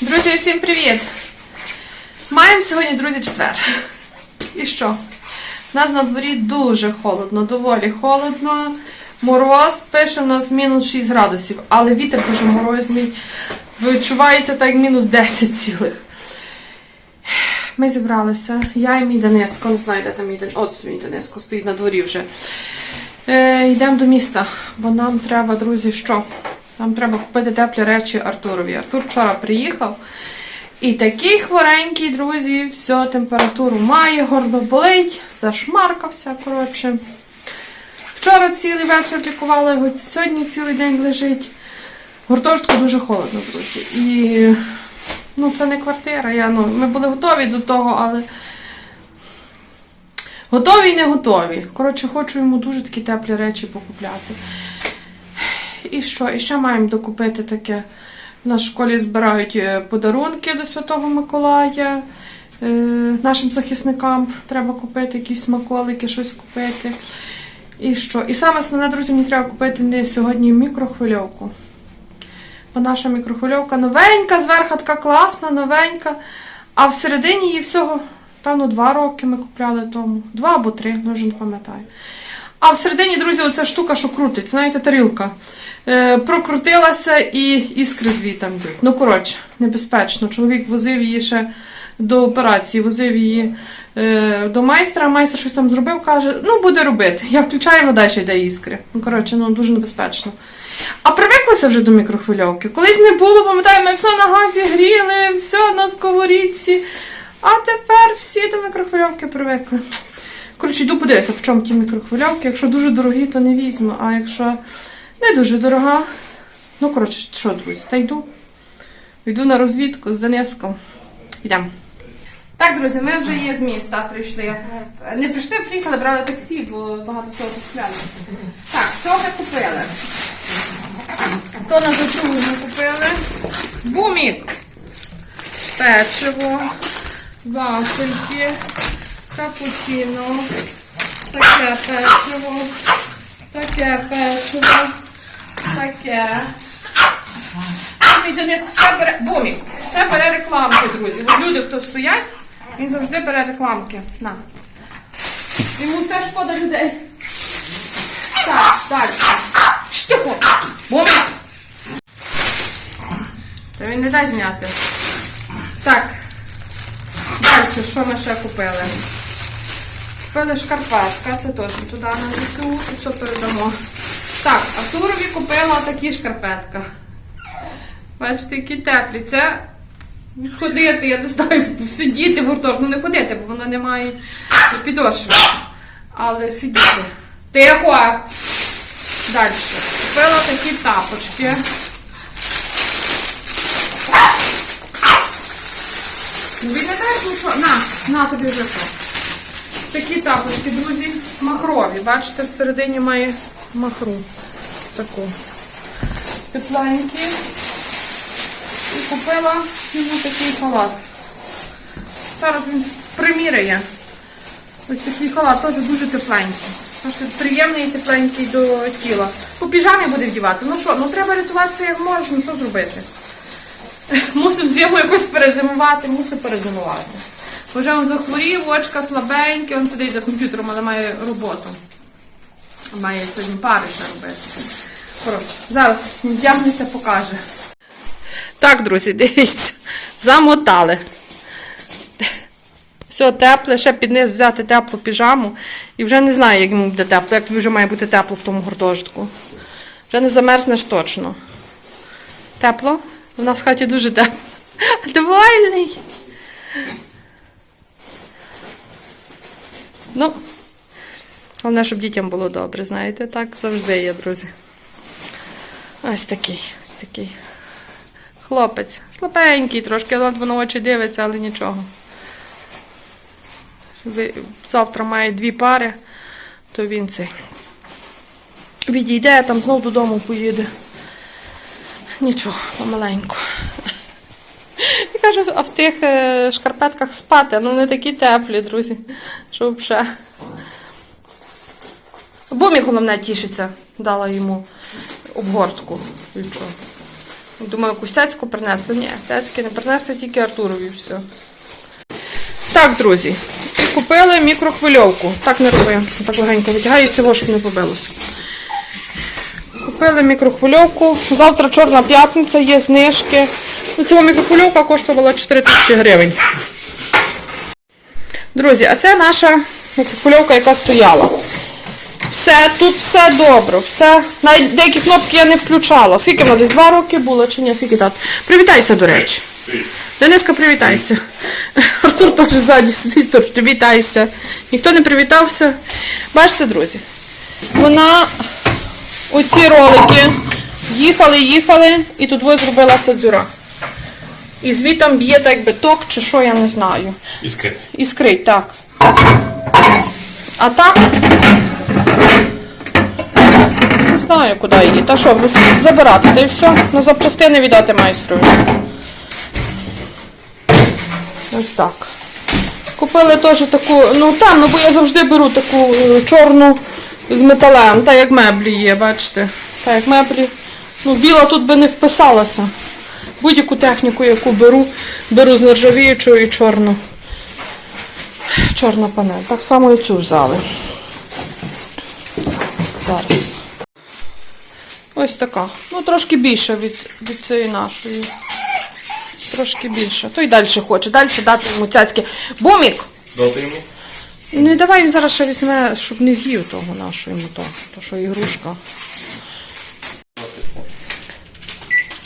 Друзі, всім привіт! Маємо сьогодні, друзі, четвер. І що? У нас на дворі дуже холодно, доволі холодно. Мороз пише у нас мінус 6 градусів, але вітер дуже морозний. Відчувається так мінус 10 цілих. Ми зібралися. Я і мій Дениско, не знаю, де там мій Дениско. От мій Дениско стоїть на дворі вже. Е, йдемо до міста, бо нам треба, друзі, що? Нам треба купити теплі речі Артурові. Артур вчора приїхав. І такий хворенький, друзі, все, температуру має, горло болить, зашмаркався, коротше. Вчора цілий вечір лікувала його, сьогодні цілий день лежить. Гуртожитку дуже холодно, друзі. І ну, це не квартира. Я, ну, ми були готові до того, але готові і не готові. Коротше, хочу йому дуже такі теплі речі покупляти. І що? І ще маємо докупити таке. У нас в школі збирають е, подарунки до Святого Миколая. Е, Нашим захисникам треба купити якісь смаколики, щось купити. І що? І саме основне, друзі, мені треба купити не сьогодні мікрохвильовку. Бо наша мікрохвильовка новенька, зверху така класна, новенька. А всередині її всього, певно, два роки ми купляли тому. Два або три, ну вже не пам'ятаю. А всередині, друзі, оця штука, що крутить, знаєте, тарілка. Е, прокрутилася і іскри йдуть. Ну, коротше, небезпечно. Чоловік возив її ще до операції, возив її е, до майстра, майстер щось там зробив, каже, ну буде робити. Я включаю, вода ще йде іскри. Ну, коротше, ну дуже небезпечно. А привиклися вже до мікрохвильовки. Колись не було, пам'ятаю, ми все на газі гріли, все на сковорідці. А тепер всі до мікрохвильовки привикли. Коротше, йду подивися, в чому ті мікрохвильовки. Якщо дуже дорогі, то не візьму. А якщо не дуже дорога. Ну, коротше, що, друзі, та йду. Йду на розвідку з Донецьком. Йдемо. Так, друзі, ми вже є з міста прийшли. Не прийшли, приїхали, брали таксі, бо багато чого купляли. Так, що ми купили? То на дочугу ми купили. Бумік. Печиво, вафельки, капучино, таке печиво, таке печиво, таке. Денис все бере, бумік, все бере рекламки, друзі. От люди, хто стоять, він завжди бере рекламки. На. Йому все шкода людей. Так, далі. Штихо. Бумік. Та він не дай зняти. Так. Далі, що ми ще купили? Купили шкарпетка, це теж туди на ЗСУ, і все передамо. Так, Артурові купила такі шкарпетка. Бачите, які теплі. Це ходити, я не знаю, сидіти в гуртожитку. Ну не ходити, бо воно не має підошви. Але сидіти. Тихо! Далі. Купила такі тапочки. Він не дасть нічого. На, на тобі вже то. Такі тапочки, друзі, махрові. Бачите, всередині має махру. Таку. Тепленькі. І купила йому такий халат. Зараз він приміряє. Ось такий халат, теж дуже тепленький. Дуже приємний і тепленький до тіла. По піжамі буде вдіватися. Ну що, ну треба рятуватися як можеш, ну що зробити? Мусимо зиму якось перезимувати, мусимо перезимувати. Вже він захворів, очка слабенькі, він сидить за комп'ютером, але має роботу. Має сьогодні пари ще робити. Коротше, зараз вдягнеться, покаже. Так, друзі, дивіться, замотали. Все тепле, ще під низ взяти теплу піжаму. І вже не знаю, як йому буде тепло, як вже має бути тепло в тому гуртожитку. Вже не замерзнеш точно. Тепло? У нас в хаті дуже тепло. Довольний. Ну, головне, щоб дітям було добре, знаєте, так завжди є, друзі. Ось такий, ось такий. Хлопець. Слабенький трошки, от воно очі дивиться, але нічого. Завтра має дві пари, то він цей. Відійде, там знов додому поїде. Нічого, помаленьку. Я кажу, а в тих е, шкарпетках спати, ну не такі теплі, друзі. Що взагалі. Бумі головне тішиться, дала йому обгортку. Думаю, якусь цяцьку принесли. Ні, цяцьки не принесли, тільки Артурові все. Так, друзі, купили мікрохвильовку. Так не робимо. Так легенько витягається, во, щоб не побилося. Купили мікрохвильовку. Завтра чорна п'ятниця, є знижки. Ну, цього мікрохвильовка коштувала 4 тисячі гривень. Друзі, а це наша мікрохвильовка, яка стояла. Все, тут все добре, все. Навіть деякі кнопки я не включала. Скільки вона десь два роки було чи ні? Скільки так? Привітайся, до речі. Дениска, привітайся. Артур теж ззаді сидить, тож привітайся. Ніхто не привітався. Бачите, друзі, вона оці ролики їхали, їхали, і тут зробилася дзюра. І звітом б'є так якби ток, чи що, я не знаю. Іскри. Іскрить, так. А так. Не знаю, куди її. Та що, забирати, та і все. На запчастини віддати майстрові. Ось так. Купили теж таку, ну темну, бо я завжди беру таку е, чорну з металем, так як меблі є, бачите. Так як меблі. Ну, біла тут би не вписалася. Будь-яку техніку, яку беру, беру з нержавіючою і чорну. Чорна панель. Так само і цю взяли. Зараз. Ось така. Ну, трошки більше від, від цієї нашої. Трошки більше. То й далі хоче. Далі дати йому цяцьки. Бумік! Дати йому? Не давай він зараз ще візьме, щоб не з'їв того нашого йому то, то що ігрушка.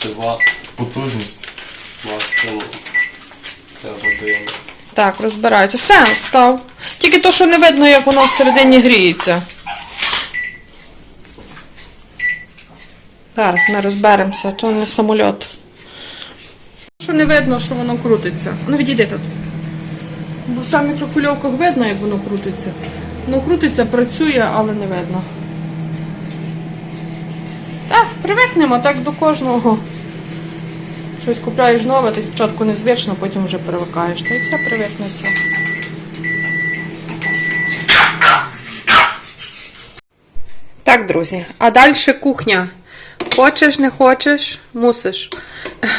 Це ва потужність. Година. Так, розбирається. Все, став. Тільки то, що не видно, як воно всередині гріється. Зараз ми розберемося, то не самольот. Що не видно, що воно крутиться. Ну відійди тут. Бо в самих мікрокульовках видно, як воно крутиться. Воно крутиться, працює, але не видно. Так, привикнемо так до кожного. Щось купляєш нове, ти спочатку незвично, потім вже привикаєш. Та й все привикнеться. Так, друзі, а далі кухня. Хочеш, не хочеш, мусиш.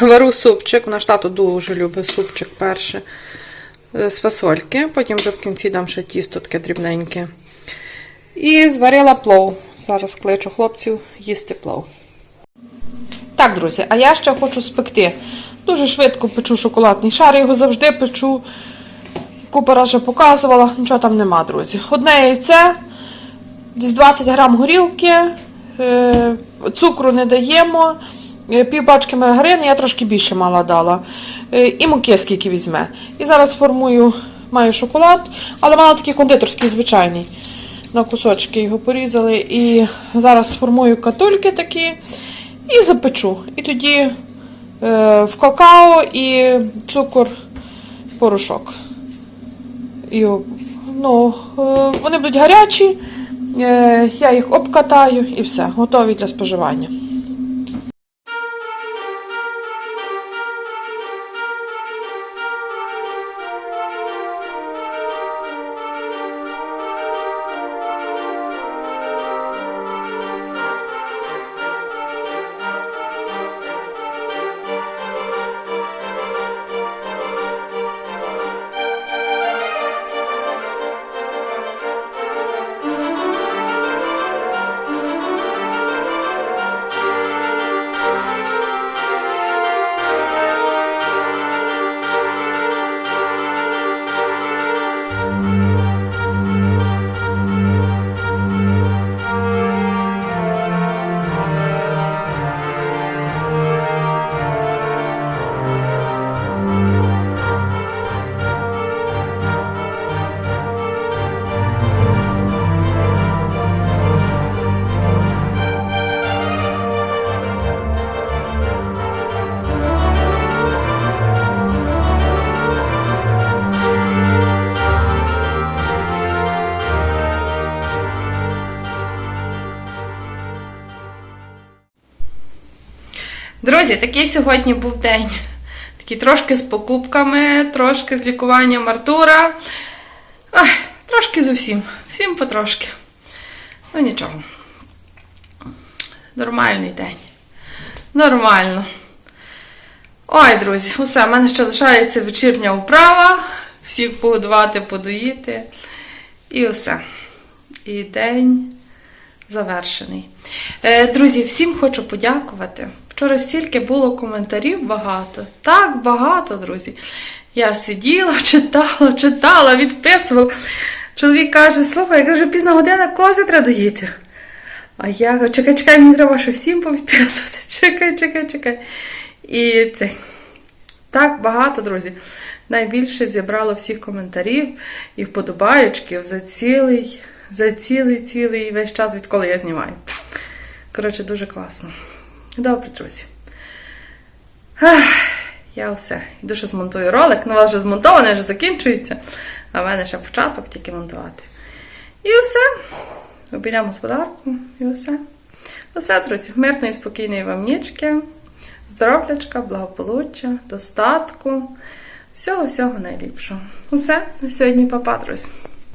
Вару супчик. Наш тато дуже любить супчик перше. З фасольки. Потім вже в кінці дам ще тісто таке дрібненьке. І зварила плов. Зараз кличу хлопців їсти плов. Так, друзі, а я ще хочу спекти. Дуже швидко печу шоколадний шар, його завжди печу. Купа раз вже показувала, нічого там нема, друзі. Одне яйце, десь 20 грам горілки, е, цукру не даємо, е, пів пачки маргарини, я трошки більше мала дала. е, І муки скільки візьме. І зараз формую, маю шоколад, але мала такий кондитерський звичайний. На кусочки його порізали. І зараз формую катульки такі і запечу. І тоді е, в какао і цукор, порошок. І, ну, е, вони будуть гарячі, е, я їх обкатаю і все, готові для споживання. Друзі, такий сьогодні був день. Такий трошки з покупками, трошки з лікуванням Артура. Ах, трошки з усім. Всім потрошки. Ну нічого. Нормальний день. Нормально. Ой, друзі, усе, в мене ще лишається вечірня вправа. Всіх погодувати, подоїти. І усе. І день завершений. Е, друзі, всім хочу подякувати. Вчора стільки було коментарів багато. Так багато, друзі. Я сиділа, читала, читала, відписувала. Чоловік каже: слухай, яка вже пізна година, кози треба доїти. А я кажу, чекай, чекай, мені треба ще всім повідписувати. Чекай, чекай, чекай. І це так багато, друзі. Найбільше зібрало всіх коментарів і вподобаючків за цілий, за цілий, цілий весь час, відколи я знімаю. Коротше, дуже класно. Добре, друзі. Я все. Йду ще змонтую ролик. Ну, у вас вже змонтований, вже закінчується. А в мене ще початок тільки монтувати. І все. Обійдемо господарку і все. Все, друзі, мирної, спокійної вам нічки, здоров'ячка, благополуччя, достатку, всього-всього найліпшого. Усе на сьогодні, папа, друзі.